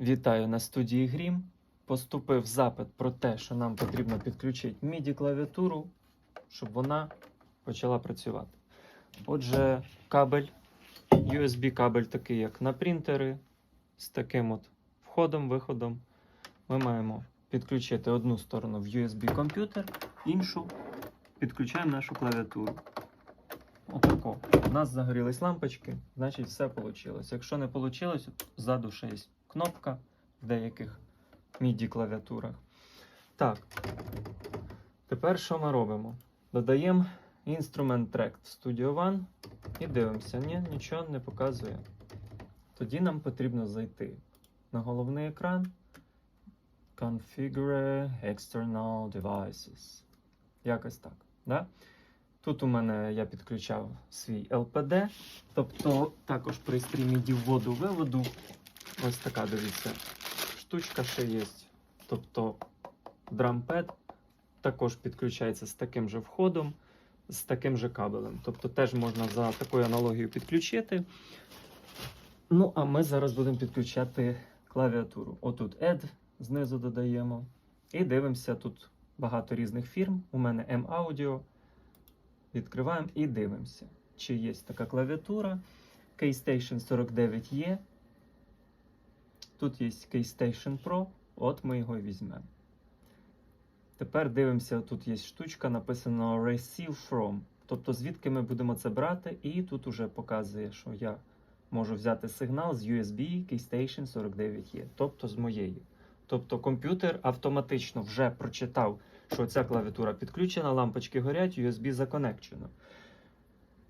Вітаю на студії Грім. Поступив запит про те, що нам потрібно підключити MIDI клавіатуру, щоб вона почала працювати. Отже, кабель, USB кабель, такий як на принтери, з таким от входом-виходом. Ми маємо підключити одну сторону в USB комп'ютер, іншу підключаємо нашу клавіатуру. Отако. У нас загорілись лампочки, значить все вийшло. Якщо не вийшло, ззаду ще є кнопка в деяких MIDI клавіатурах. Так. Тепер що ми робимо? Додаємо інструмент Track в Studio One і дивимося. Ні, нічого не показує. Тоді нам потрібно зайти на головний екран. Configure external devices. Якось так. Да? Тут у мене я підключав свій LPD, тобто також пристрій MIDI вводу виводу. Ось така, дивіться, штучка ще є. Тобто дрампед також підключається з таким же входом, з таким же кабелем. Тобто теж можна за такою аналогією підключити. Ну, а ми зараз будемо підключати клавіатуру. Отут Add знизу додаємо. І дивимося тут багато різних фірм. У мене M-Audio. Відкриваємо і дивимося, чи є така клавіатура. Keystation 49 є. Тут є Keystation Pro. От ми його і візьмемо. Тепер дивимося, тут є штучка, написано Receive from. Тобто, звідки ми будемо це брати, і тут уже показує, що я можу взяти сигнал з USB Keystation 49 є, тобто з моєї. Тобто комп'ютер автоматично вже прочитав, що ця клавіатура підключена, лампочки горять, USB законекчено.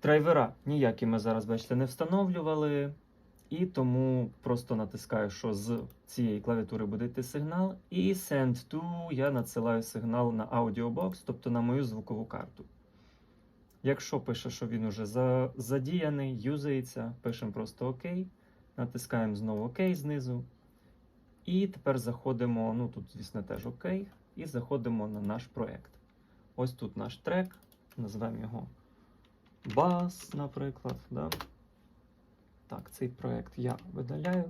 Драйвера ніякі ми зараз, бачите, не встановлювали. І тому просто натискаю, що з цієї клавіатури буде йти сигнал. І Send to я надсилаю сигнал на Audiobox, тобто на мою звукову карту. Якщо пише, що він уже за, задіяний, юзається, пишемо просто ОК. Натискаємо знову ОК знизу. І тепер заходимо, ну тут, звісно, теж ОК, і заходимо на наш проект. Ось тут наш трек, назвемо його Bass, наприклад. Да? Так, цей проект я видаляю.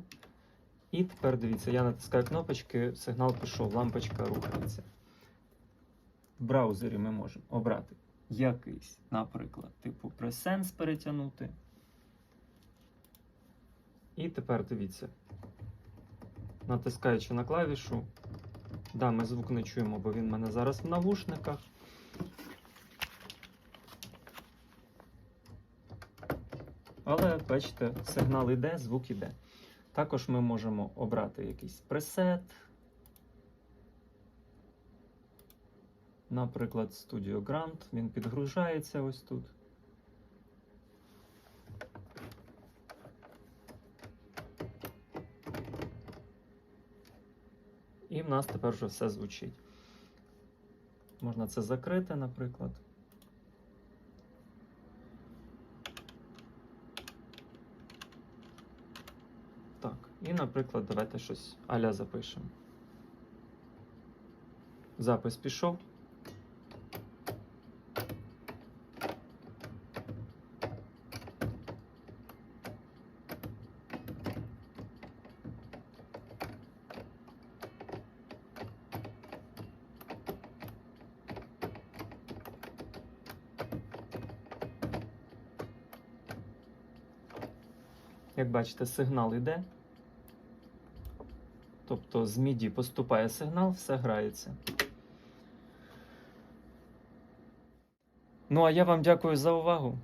І тепер дивіться, я натискаю кнопочки, сигнал пішов, лампочка рухається. В браузері ми можемо обрати якийсь, наприклад, типу Presence перетягнути. І тепер дивіться, натискаючи на клавішу, да, ми звук не чуємо, бо він в мене зараз в навушниках. Але бачите, сигнал йде, звук іде. Також ми можемо обрати якийсь пресет. Наприклад, Studio Grant. Він підгружається ось тут. І в нас тепер вже все звучить. Можна це закрити, наприклад. Так, і, наприклад, давайте щось аля запишемо. Запис пішов. Як бачите, сигнал йде. Тобто з міді поступає сигнал, все грається. Ну а я вам дякую за увагу.